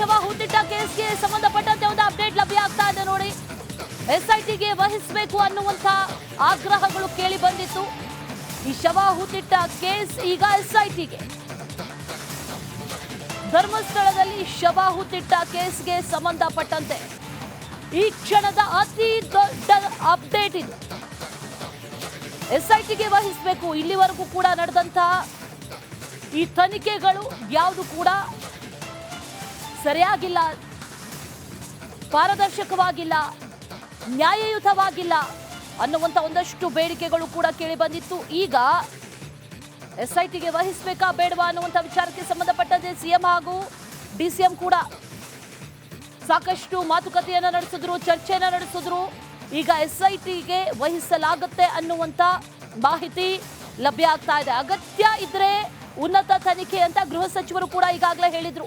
ಶವ ಹೂತಿಟ್ಟ ಕೇಸ್ಗೆ ಸಂಬಂಧಪಟ್ಟಂತೆ ಒಂದು ಅಪ್ಡೇಟ್ ಲಭ್ಯ ಆಗ್ತಾ ಇದೆ ನೋಡಿ. ಎಸ್ಐಟಿಗೆ ವಹಿಸಬೇಕು ಅನ್ನುವಂತ ಆಗ್ರಹಗಳು ಕೇಳಿ ಬಂದಿತ್ತು. ಈ ಶವ ಹೂತಿಟ್ಟ ಕೇಸ್ ಈಗ ಎಸ್ಐಟಿಗೆ. ಧರ್ಮಸ್ಥಳದಲ್ಲಿ ಶವ ಹೂತಿಟ್ಟ ಕೇಸ್ಗೆ ಸಂಬಂಧಪಟ್ಟಂತೆ. ಈ ಕ್ಷಣದ ಅತಿ ದೊಡ್ಡ ಅಪ್ಡೇಟ್ ಇದು. ಎಸ್ಐಟಿಗೆ ವಹಿಸಬೇಕು, ಇಲ್ಲಿವರೆಗೂ ಕೂಡ ನಡೆದಂತಹ ಈ ತನಿಖೆಗಳು ಯಾವುದು ಕೂಡ ಸರಿಯಾಗಿಲ್ಲ, ಪಾರದರ್ಶಕವಾಗಿಲ್ಲ, ನ್ಯಾಯಯುತವಾಗಿಲ್ಲ ಅನ್ನುವಂಥ ಒಂದಷ್ಟು ಬೇಡಿಕೆಗಳು ಕೂಡ ಕೇಳಿ ಬಂದಿತ್ತು. ಈಗ ಎಸ್ಐಟಿಗೆ ವಹಿಸಬೇಕಾ ಬೇಡವಾ ಅನ್ನುವಂಥ ವಿಚಾರಕ್ಕೆ ಸಂಬಂಧಪಟ್ಟಂತೆ ಸಿಎಂ ಹಾಗೂ ಡಿಸಿಎಂ ಕೂಡ ಸಾಕಷ್ಟು ಮಾತುಕತೆಯನ್ನ ನಡೆಸಿದ್ರು, ಚರ್ಚೆಯನ್ನು ನಡೆಸಿದ್ರು. ಈಗ ಎಸ್ಐಟಿಗೆ ವಹಿಸಲಾಗುತ್ತೆ ಅನ್ನುವಂತ ಮಾಹಿತಿ ಲಭ್ಯ ಆಗ್ತಾ ಇದೆ. ಅಗತ್ಯ ಇದ್ರೆ ಉನ್ನತ ತನಿಖೆ ಅಂತ ಗೃಹ ಸಚಿವರು ಕೂಡ ಈಗಾಗಲೇ ಹೇಳಿದ್ರು.